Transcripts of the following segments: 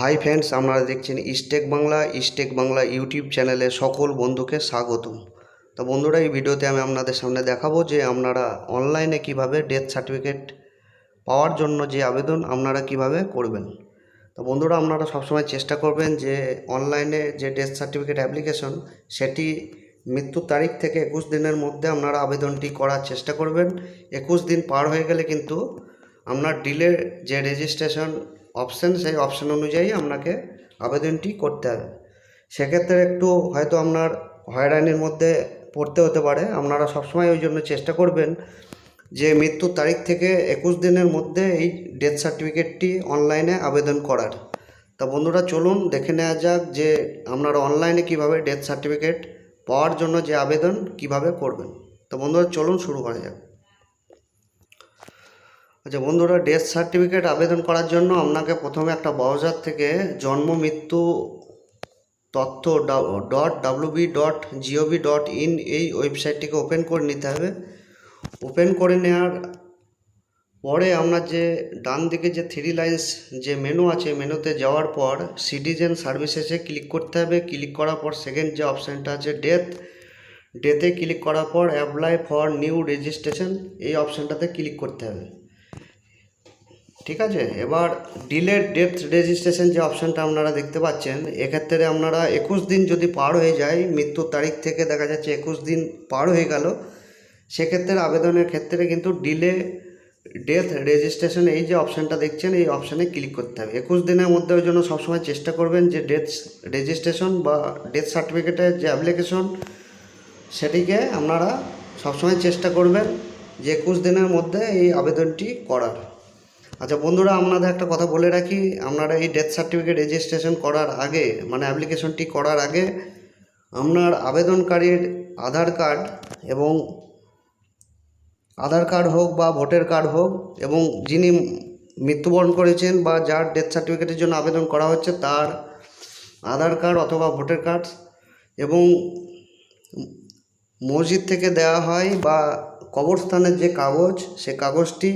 High friends, আপনারা দেখছেন ইস্টেক বাংলা ইস্টেক বাংলা ইউটিউব চ্যানেলে সকল বন্ধুকে স্বাগতম। তো বন্ধুরা, এই ভিডিওতে আমি আপনাদের সামনে দেখাবো যে আপনারা অনলাইনে কীভাবে ডেথ সার্টিফিকেট পাওয়ার জন্য যে আবেদন আপনারা কীভাবে করবেন। তো বন্ধুরা, আপনারা সবসময় চেষ্টা করবেন যে অনলাইনে যে ডেথ সার্টিফিকেট অ্যাপ্লিকেশন, সেটি মৃত্যুর তারিখ থেকে একুশ দিনের মধ্যে আপনারা আবেদনটি করার চেষ্টা করবেন। একুশ দিন পার হয়ে গেলে কিন্তু আপনার ডিলে যে রেজিস্ট্রেশন অপশান সেই অপশান অনুযায়ী আপনাকে আবেদনটি করতে হবে। সেক্ষেত্রে একটু হয়তো আপনার হয়রানির মধ্যে পড়তে হতে পারে। আপনারা সবসময় ওই জন্য চেষ্টা করবেন যে মৃত্যুর তারিখ থেকে একুশ দিনের মধ্যে এই ডেথ সার্টিফিকেটটি অনলাইনে আবেদন করার। তা বন্ধুরা, চলুন দেখে নেওয়া যাক যে আপনারা অনলাইনে কীভাবে ডেথ সার্টিফিকেট পাওয়ার জন্য যে আবেদন কীভাবে করবেন। তো বন্ধুরা, চলুন শুরু করা যাক। আচ্ছা বন্ধুরা ডেথ সার্টিফিকেট আবেদন করার জন্য আপনাকে প্রথমে একটা ব্রাউজার থেকে জন্ম, মৃত্যু তথ্য dot WB dot GOV dot in এই ওয়েবসাইটটিকে ওপেন করে নিতে হবে। ওপেন করে নেওয়ার পরে আপনার যে ডান দিকে যে থ্রি লাইন্স যে মেনু আছে মেনুতে যাওয়ার পর সিটিজেন সার্ভিসেসে ক্লিক করতে হবে। ক্লিক করার পর সেকেন্ড যে অপশানটা আছে ডেথ ডেতে ক্লিক করার পর অ্যাপ্লাই ফর নিউ রেজিস্ট্রেশন এই অপশানটাতে ক্লিক করতে হবে। ঠিক আছে? এবার ডিলেড ডেথ রেজিস্ট্রেশন যে অপশানটা আপনারা দেখতে পাচ্ছেন, এক্ষেত্রে আপনারা একুশ দিন যদি পার হয়ে যায়, মৃত্যুর তারিখ থেকে দেখা যাচ্ছে একুশ দিন পার হয়ে গেল, সেক্ষেত্রে আবেদনের ক্ষেত্রে কিন্তু ডিলে ডেথ রেজিস্ট্রেশন এই যে অপশানটা দেখছেন, এই অপশানে ক্লিক করতে হবে। একুশ দিনের মধ্যে ওই জন্য সবসময় চেষ্টা করবেন যে ডেথ রেজিস্ট্রেশন বা ডেথ সার্টিফিকেটের যে অ্যাপ্লিকেশন সেটিকে আপনারা সবসময় চেষ্টা করবেন যে একুশ দিনের মধ্যে এই আবেদনটি করার। আচ্ছা বন্ধুরা, আপনাদের একটা কথা বলে রাখি। আপনারা এই ডেথ সার্টিফিকেট রেজিস্ট্রেশন করার আগে মানে অ্যাপ্লিকেশনটি করার আগে, আপনার আবেদনকারীর আধার কার্ড এবং আধার কার্ড হোক বা ভোটার কার্ড হোক এবং যিনি মৃত্যুবরণ করেছেন বা যার ডেথ সার্টিফিকেটের জন্য আবেদন করা হচ্ছে, তার আধার কার্ড অথবা ভোটার কার্ড এবং মসজিদ থেকে দেওয়া হয় বা কবরস্থানের যে কাগজ, সে কাগজটি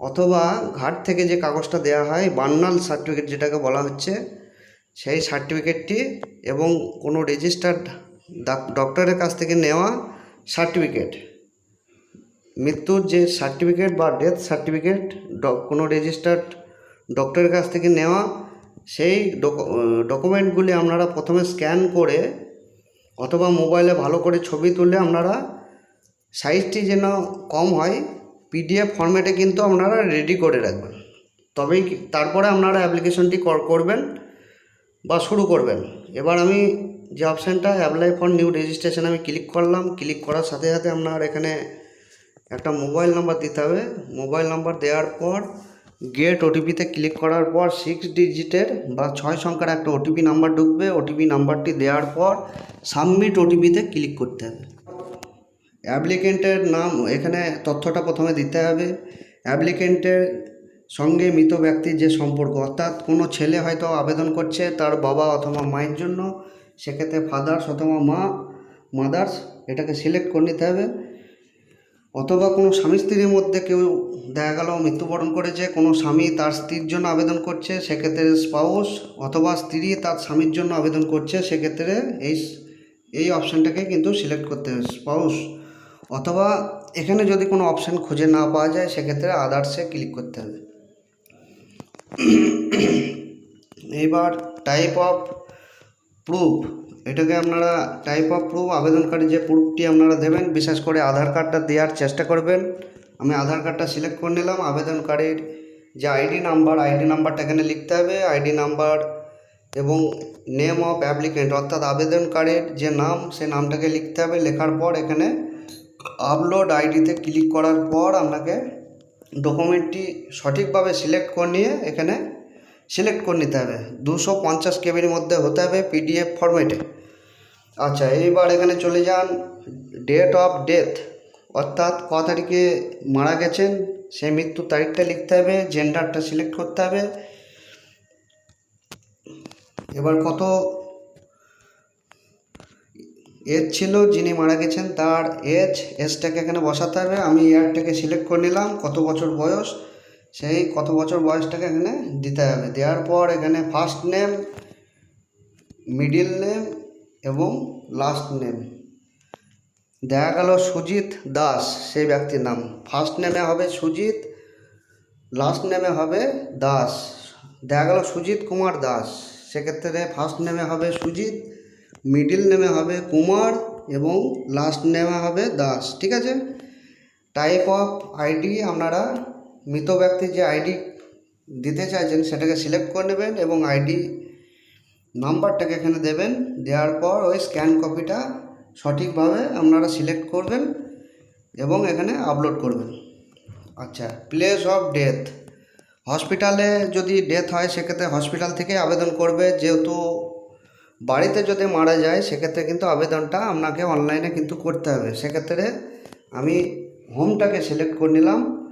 অথবা ঘাট থেকে যে কাগজটা দেওয়া হয় বার্নাল সার্টিফিকেট যেটাকে বলা হচ্ছে, সেই সার্টিফিকেটটি এবং কোনো রেজিস্টার্ড ডক্টরের কাছ থেকে নেওয়া সার্টিফিকেট মৃত্যুর যে সার্টিফিকেট বা ডেথ সার্টিফিকেট কোনো রেজিস্টার্ড ডক্টরের কাছ থেকে নেওয়া, সেই ডকুমেন্টগুলি আপনারা প্রথমে স্ক্যান করে অথবা মোবাইলে ভালো করে ছবি তুলে আপনারা সাইজটি যেন কম হয় পিডিএফ ফর্ম্যাটে কিন্তু আপনারা রেডি করে রাখবেন। তবেই তারপরে আপনারা অ্যাপ্লিকেশনটি কর- করবেন বা শুরু করবেন। এবার আমি যে অপশানটা অ্যাপ্লাই ফর নিউ রেজিস্ট্রেশন আমি ক্লিক করলাম। ক্লিক করার সাথে সাথে আপনার এখানে একটা মোবাইল নাম্বার দিতে হবে। মোবাইল নাম্বার দেওয়ার পর গেট ওটিপিতে ক্লিক করার পর সিক্স ডিজিটের বা ছয় সংখ্যার একটা ওটিপি নাম্বার ঢুকবে। ওটিপি নাম্বারটি দেওয়ার পর সাবমিট ওটিপিতে ক্লিক করতে হবে। অ্যাপ্লিকেন্টের নাম এখানে তথ্যটা প্রথমে দিতে হবে। অ্যাপ্লিকেন্টের সঙ্গে মৃত ব্যক্তির যে সম্পর্ক, অর্থাৎ কোনো ছেলে হয়তো আবেদন করছে তার বাবা অথবা মায়ের জন্য, সেক্ষেত্রে ফাদার্স অথবা মা মাদার্স এটাকে সিলেক্ট করে নিতে হবে। অথবা কোনো স্বামী স্ত্রীর মধ্যে কেউ দেখা গেল মৃত্যুবরণ করেছে, কোনো স্বামী তার স্ত্রীর জন্য আবেদন করছে, সেক্ষেত্রে স্পাউস অথবা স্ত্রী তার স্বামীর জন্য আবেদন করছে, সেক্ষেত্রে এই এই অপশানটাকে কিন্তু সিলেক্ট করতে হবে। স্পাউস অথবা এখানে যদি কোনো অপশান খুঁজে না পাওয়া যায়, সেক্ষেত্রে আদার্সে ক্লিক করতে হবে। এইবার টাইপ অফ প্রুফ এটাকে আপনারা টাইপ অফ প্রুফ আবেদনকারী যে প্রুফটি আপনারা দেবেন, বিশেষ করে আধার কার্ডটা দেওয়ার চেষ্টা করবেন। আমি আধার কার্ডটা সিলেক্ট করে নিলাম, আবেদনকারীর যে আইডি নাম্বার আইডি নাম্বারটা এখানে লিখতে হবে। আইডি নাম্বার এবং নেম অফ অ্যাপ্লিকেন্ট অর্থাৎ আবেদনকারীর যে নাম, সে নামটাকে লিখতে হবে। লেখার পর এখানে আপলোড আইডিতে ক্লিক করার পর আপনাকে ডকুমেন্টটি সঠিকভাবে সিলেক্ট করে নিয়ে এখানে সিলেক্ট করে নিতে হবে। দুশো পঞ্চাশ কেবির মধ্যে হতে হবে পিডিএফ ফরম্যাটে আচ্ছা এইবার এখানে চলে যান। ডেট অফ ডেথ অর্থাৎ ক তারিখে মারা গেছেন, সেই মৃত্যুর তারিখটা লিখতে হবে জেন্ডারটা সিলেক্ট করতে হবে। এবার কত এজ ছিল যিনি মারা গেছেন, তার এজ, এজটাকে এখানে বসাতে হবে। আমি ইয়ারটাকে সিলেক্ট করে নিলাম, কত বছর বয়স? সেই কত বছর বয়সটাকে এখানে দিতে হবে। দেওয়ার পর এখানে ফার্স্ট নেম মিডিল নেম এবং লাস্ট নেম দেখা গেল সুজিত দাস, সেই ব্যক্তির নাম। ফার্স্ট নেমে হবে সুজিত লাস্ট নেমে হবে দাস। দেখা গেল সুজিত কুমার দাস, সেক্ষেত্রে ফার্স্ট নেমে হবে সুজিত মিডিল নেমে হবে কুমার এবং লাস্ট নেমে হবে দাস, ঠিক আছে? টাইপ অফ আইডি আপনারা মৃত ব্যক্তির যে আইডি দিতে চাইছেন সেটাকে সিলেক্ট করে নেবেন এবং আইডি নাম্বারটাকে এখানে দেবেন। দেওয়ার পর ওই স্ক্যান কপিটা সঠিকভাবে আপনারা সিলেক্ট করবেন এবং এখানে আপলোড করবেন। আচ্ছা প্লেস অফ ডেথ হসপিটালে যদি ডেথ হয়, সেক্ষেত্রে হসপিটাল থেকে আবেদন করবে, যেহেতু বাড়িতে যদি মারা যায়, সেক্ষেত্রে কিন্তু আবেদনটা আপনাকে অনলাইনে কিন্তু করতে হবে। সেক্ষেত্রে আমি হোমটাকে সিলেক্ট করে নিলাম।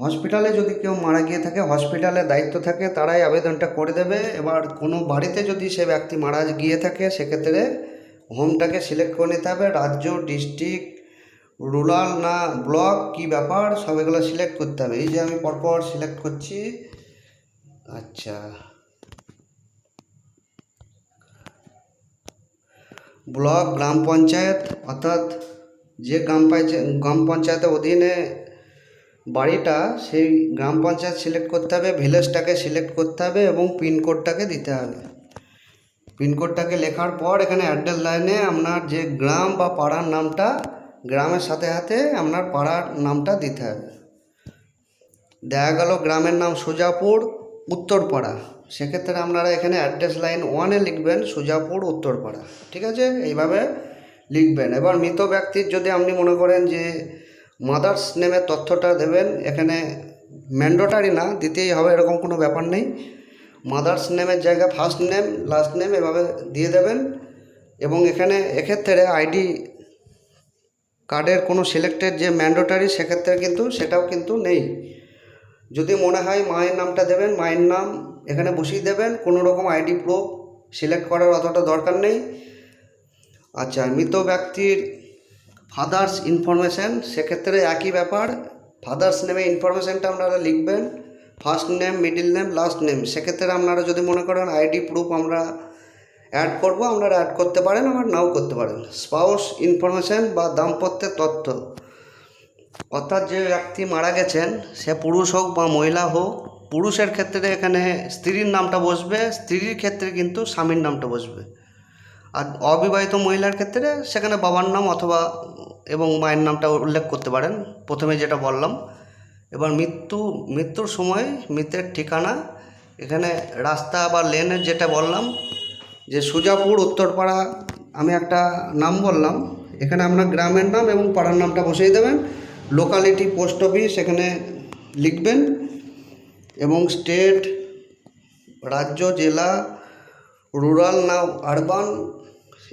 হসপিটালে যদি কেউ মারা গিয়ে থাকে হসপিটালে দায়িত্ব থাকে, তারাই আবেদনটা করে দেবে। এবার কোনো বাড়িতে যদি সে ব্যক্তি মারা গিয়ে থাকে, সেক্ষেত্রে হোমটাকে সিলেক্ট করে নিতে হবে। রাজ্য ডিস্ট্রিক্ট রুরাল না ব্লক কি ব্যাপার, সব এগুলো সিলেক্ট করতে হবে। এই যে আমি পরপর সিলেক্ট করছি। আচ্ছা। ব্লক, গ্রাম পঞ্চায়েত, অর্থাৎ যে গ্রাম পঞ্চায়েত গ্রাম পঞ্চায়েতের অধীনে বাড়িটা, সেই গ্রাম পঞ্চায়েত সিলেক্ট করতে হবে, ভিলেজটাকে সিলেক্ট করতে হবে এবং পিনকোডটাকে দিতে হবে। পিনকোডটাকে লেখার পর এখানে অ্যাড্রেস লাইনে আপনার যে গ্রাম বা পাড়ার নামটা, গ্রামের সাথে সাথে আপনার পাড়ার নামটা দিতে হবে। দেখা গেল গ্রামের নাম সোজাপুর, উত্তরপাড়া। সেক্ষেত্রে আপনারা এখানে অ্যাড্রেস লাইন ওয়ানে লিখবেন সুজাপুর উত্তরপাড়া, ঠিক আছে? এইভাবে লিখবেন। এবার মৃত ব্যক্তির যদি আপনি মনে করেন যে মাদার্স নেমের তথ্যটা দেবেন, এখানে ম্যান্ডোটারি না, দিতেই হবে, এরকম কোনো ব্যাপার নেই। মাদার্স নেমের জায়গায় ফার্স্ট নেম লাস্ট নেম এভাবে দিয়ে দেবেন। এবং এখানে এক্ষেত্রে আইডি কার্ডের কোনো সিলেক্টেড যে ম্যান্ডোটারি সেক্ষেত্রে কিন্তু সেটাও কিন্তু নেই। যদি মনে হয় মায়ের নামটা দেবেন, মায়ের নাম এখানে বসিয়ে দেবেন, কোনো রকম আইডি প্রুফ সিলেক্ট করার অতটা দরকার নেই। আচ্ছা মৃত ব্যক্তির ফাদার্স ইনফরমেশান সেক্ষেত্রে একই ব্যাপার। ফাদার্স নেমে ইনফরমেশানটা আপনারা লিখবেন first name middle name last name সেক্ষেত্রে আপনারা যদি মনে করেন আইডি প্রুফ আমরা অ্যাড করব, আপনারা অ্যাড করতে পারেন, আবার নাও করতে পারেন। স্পাউস ইনফরমেশান বা দাম্পত্যের তথ্য। অর্থাৎ যে ব্যক্তি মারা গেছেন, সে পুরুষ হোক বা মহিলা হোক পুরুষের ক্ষেত্রে এখানে স্ত্রীর নামটা বসবে, স্ত্রীর ক্ষেত্রে কিন্তু স্বামীর নামটা বসবে। আর অবিবাহিত মহিলার ক্ষেত্রে সেখানে বাবার নাম অথবা এবং মায়ের নামটা উল্লেখ করতে পারেন। প্রথমে যেটা বললাম, এবার মৃত্যু, মৃত্যুর সময় মৃতের ঠিকানা, এখানে রাস্তা বা লেনের যেটা বললাম, যে সুজাপুর, উত্তরপাড়া, আমি একটা নাম বললাম, এখানে আপনার গ্রামের নাম এবং পাড়ার নামটা বসিয়ে দেবেন, লোকালিটি পোস্ট অফিস এখানে লিখবেন। এবং স্টেট, রাজ্য, জেলা, রুরাল, না, আরবান,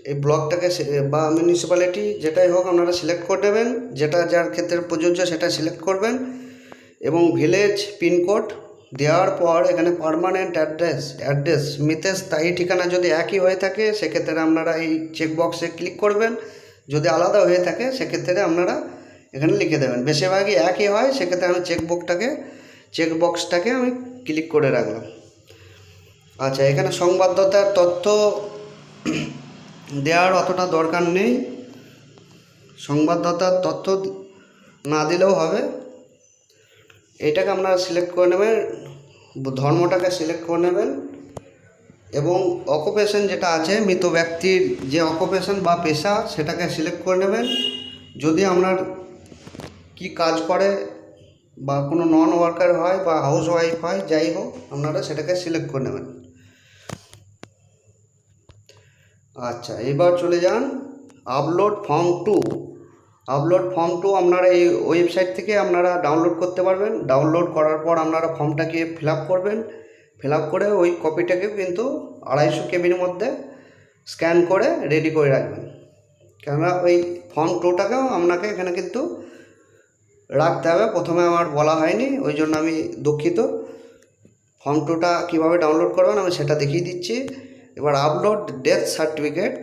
এই ব্লকটাকে বা মিউনিসিপ্যালিটি যেটাই হোক আপনারা সিলেক্ট করে দেবেন, যেটা যার ক্ষেত্রে প্রযোজ্য সেটা সিলেক্ট করবেন এবং ভিলেজ পিনকোড দেওয়ার পর এখানে পার্মানেন্ট অ্যাড্রেস অ্যাড্রেস মৃতের স্থায়ী ঠিকানা যদি একই হয়ে থাকে, সেক্ষেত্রে আপনারা এই চেকবক্সে ক্লিক করবেন। যদি আলাদা হয়ে থাকে, সেক্ষেত্রে আপনারা এখানে লিখে দেবেন। বেশিরভাগই একই হয়, সেক্ষেত্রে আমি চেকবুকটাকে চেকবক্সটাকে আমি ক্লিক করে রাখলাম। আচ্ছা এখানে সংবাদদাতার তথ্য দেওয়ার অতটা দরকার নেই। সংবাদদাতার তথ্য না দিলেও হবে। এটাকে আপনারা সিলেক্ট করে নেবেন, ধর্মটাকে সিলেক্ট করে নেবেন এবং অকুপেশন যেটা আছে, মৃত ব্যক্তির যে অকুপেশন বা পেশা, সেটাকে সিলেক্ট করে নেবেন। যদি আপনার কি কাজ করে বা কোনো নন ওয়ার্কার হয় বা হাউস ওয়াইফ হয়, যাই হোক, আপনারা সেটাকে সিলেক্ট করে নেবেন। আচ্ছা এবার চলে যান upload form two upload form two আপনারা এই ওয়েবসাইট থেকে আপনারা ডাউনলোড করতে পারবেন। ডাউনলোড করার পর আপনারা ফর্মটাকে ফিল করবেন। ফিল করে ওই কপিটাকে কিন্তু আড়াইশো কেবির মধ্যে স্ক্যান করে রেডি করে রাখবেন। কেননা ওই ফর্ম টুটাকেও আপনাকে এখানে কিন্তু রাখতে হবে। প্রথমে আমার বলা হয়নি, ওই জন্য আমি দুঃখিত। ফর্ম টুটা কীভাবে ডাউনলোড করবেন আমি সেটা দেখিয়ে দিচ্ছি। এবার আপলোড ডেথ সার্টিফিকেট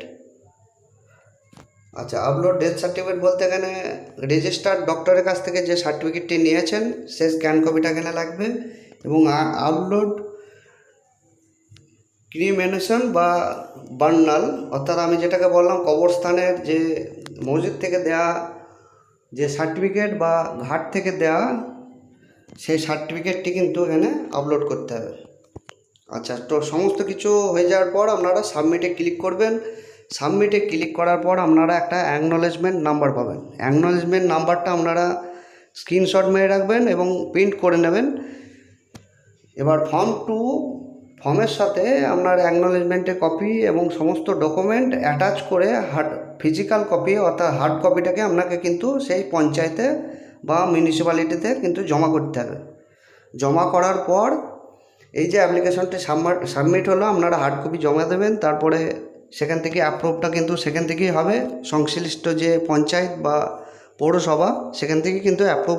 আচ্ছা আপলোড ডেথ সার্টিফিকেট বলতে এখানে রেজিস্টার্ড ডক্টরের কাছ থেকে যে সার্টিফিকেটটি নিয়েছেন, সে স্ক্যান কপিটা এখানে লাগবে এবং আপলোড ক্রিমেনেশন বা বার্নাল অর্থাৎ আমি যেটাকে বললাম কবরস্থানের যে মসজিদ থেকে দেয়া যে সার্টিফিকেট বা ঘাট থেকে দেওয়া, সেই সার্টিফিকেটটি কিন্তু এখানে আপলোড করতে হবে। আচ্ছা তো সমস্ত কিছু হয়ে যাওয়ার পর আপনারা সাবমিটে ক্লিক করবেন। সাবমিটে ক্লিক করার পর আপনারা একটা অ্যাকনলেজমেন্ট নাম্বার পাবেন। অ্যাকনলেজমেন্ট নাম্বারটা আপনারা স্ক্রিনশট মেরে রাখবেন এবং প্রিন্ট করে নেবেন। এবার ফর্ম টু ফর্মের সাথে আপনার অ্যাকনলেজমেন্টের কপি এবং সমস্ত ডকুমেন্ট অ্যাটাচ করে হার্ড ফিজিক্যাল কপি অর্থাৎ হার্ড কপিটাকে আপনাকে কিন্তু সেই পঞ্চায়েতে বা মিউনিসিপ্যালিটিতে কিন্তু জমা করতে হবে। জমা করার পর এই যে অ্যাপ্লিকেশনটি সাবমিট হলো, আপনারা হার্ড কপি জমা দেবেন, তারপরে সেখান থেকে অ্যাপ্রুভটা কিন্তু সেখান থেকেই হবে। সংশ্লিষ্ট যে পঞ্চায়েত বা পৌরসভা, সেখান থেকে কিন্তু অ্যাপ্রুভ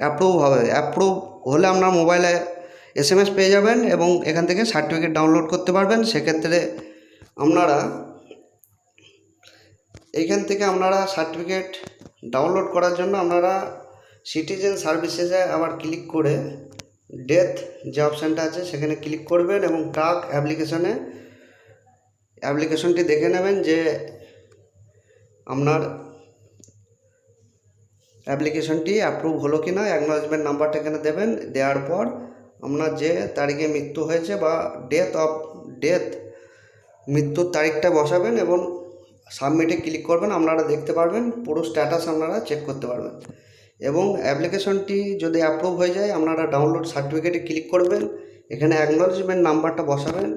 অ্যাপ্রুভ হবে। অ্যাপ্রুভ হলে আপনার মোবাইলে এস পেয়ে যাবেন এবং এখান থেকে সার্টিফিকেট ডাউনলোড করতে পারবেন। সেক্ষেত্রে আপনারা এইখান থেকে আপনারা সার্টিফিকেট ডাউনলোড করার জন্য আপনারা সিটিজেন সার্ভিসেসে আবার ক্লিক করে ডেথ যে অপশানটা আছে সেখানে ক্লিক করবেন এবং ট্রাক অ্যাপ্লিকেশনে অ্যাপ্লিকেশনটি দেখে নেবেন যে আপনার অ্যাপ্লিকেশনটি অ্যাপ্রুভ হলো কি না অ্যাকনোলেজমেন্ট নাম্বারটা এখানে দেবেন, দেওয়ার পর আপনার যে তারিখে মৃত্যু হয়েছে বা ডেথ অফ ডেথ মৃত্যুর তারিখটা বসাবেন এবং সাবমিটে ক্লিক করবেন, আপনারা দেখতে পারবেন পুরো স্ট্যাটাস আপনারা চেক করতে পারবেন। এবং অ্যাপ্লিকেশনটি যদি অ্যাপ্রুভ হয়ে যায়, আপনারা ডাউনলোড সার্টিফিকেটে ক্লিক করবেন, এখানে অ্যাকনোলেজমেন্ট নাম্বারটা বসাবেন।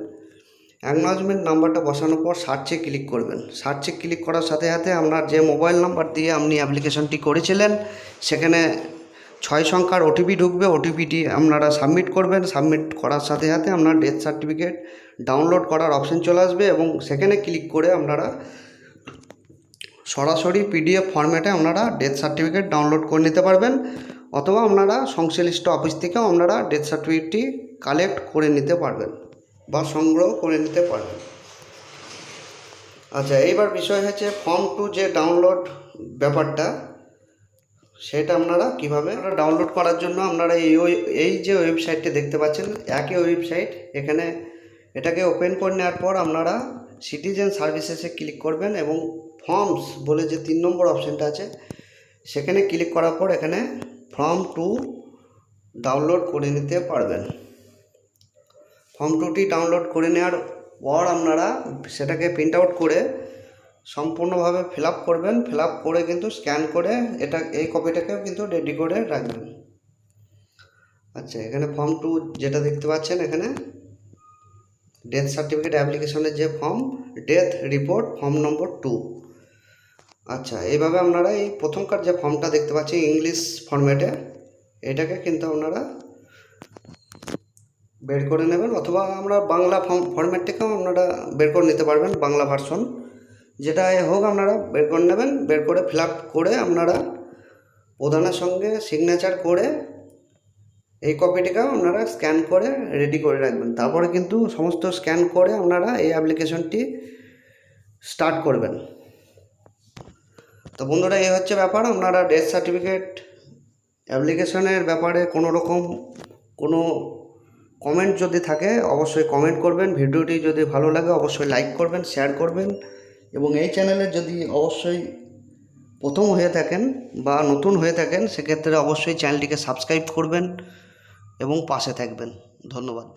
অ্যাকনোলেজমেন্ট নাম্বারটা বসানোর পর সার্চে ক্লিক করবেন। সার্চে ক্লিক করার সাথে সাথে আপনার যে মোবাইল নাম্বার দিয়ে আপনি অ্যাপ্লিকেশনটি করেছিলেন, সেখানে ছয় সংখ্যার ওটিপি ঢুকবে। ওটিপিটি আপনারা সাবমিট করবেন। সাবমিট করার সাথে সাথে আপনার ডেথ সার্টিফিকেট ডাউনলোড করার অপশন চলে আসবে এবং সেখানে ক্লিক করে আপনারা সরাসরি পিডিএফ ফরম্যাটে আপনারা ডেথ সার্টিফিকেট ডাউনলোড করে নিতে পারবেন, অথবা আপনারা সংশ্লিষ্ট অফিস থেকেও আপনারা ডেথ সার্টিফিকেটটি কালেক্ট করে নিতে পারবেন বা সংগ্রহ করে নিতে পারবেন। আচ্ছা এইবার বিষয় হচ্ছে ফর্ম টু যে ডাউনলোড ব্যাপারটা, সেটা আপনারা কীভাবে ডাউনলোড করার জন্য আপনারা এই এই যে ওয়েবসাইটটি দেখতে পাচ্ছেন, একই ওয়েবসাইট এখানে এটাকে ওপেন করে নেওয়ার পর আপনারা সিটিজেন সার্ভিসেসে ক্লিক করবেন এবং ফর্মস বলে যে তিন নম্বর অপশানটা আছে, সেখানে ক্লিক করার পর এখানে ফর্ম টু ডাউনলোড করে নিতে পারবেন। ফর্ম টুটি ডাউনলোড করে নেওয়ার পর আপনারা সেটাকে প্রিন্ট আউট করে সম্পূর্ণভাবে ফিল করবেন। ফিল করে কিন্তু স্ক্যান করে এটা, এই কপিটাকেও কিন্তু রেডি করে রাখবেন। আচ্ছা এখানে ফর্ম টু যেটা দেখতে পাচ্ছেন এখানে ডেথ সার্টিফিকেট অ্যাপ্লিকেশনের যে form death report form number two আচ্ছা এইভাবে আপনারা এই প্রথমকার যে ফর্মটা দেখতে পাচ্ছেন ইংলিশ ফর্ম্যাটে এটাকে কিন্তু আপনারা বের করে নেবেন অথবা আমরা বাংলা ফর্ম ফর্ম্যাট থেকেও আপনারা বের করে নিতে পারবেন বাংলা ভার্সন যেটা হোক আপনারা বের করে নেবেন, বের করে ফিল করে আপনারা প্রধানের সঙ্গে সিগনেচার করে এই কপিটিকেও আপনারা স্ক্যান করে রেডি করে রাখবেন। তারপরে কিন্তু সমস্ত স্ক্যান করে আপনারা এই অ্যাপ্লিকেশনটি স্টার্ট করবেন। তো বন্ধুরা এই হচ্ছে ব্যাপার। আপনারা ডেথ সার্টিফিকেট অ্যাপ্লিকেশনের ব্যাপারে কোনো রকম কোনো কমেন্ট যদি থাকে, অবশ্যই কমেন্ট করবেন। ভিডিওটি যদি ভালো লাগে, অবশ্যই লাইক করবেন শেয়ার করবেন। এবং এই চ্যানেলে যদি অবশ্যই প্রথম হয়ে থাকেন বা নতুন হয়ে থাকেন, সেক্ষেত্রে অবশ্যই চ্যানেলটিকে সাবস্ক্রাইব করবেন এবং পাশে থাকবেন। ধন্যবাদ।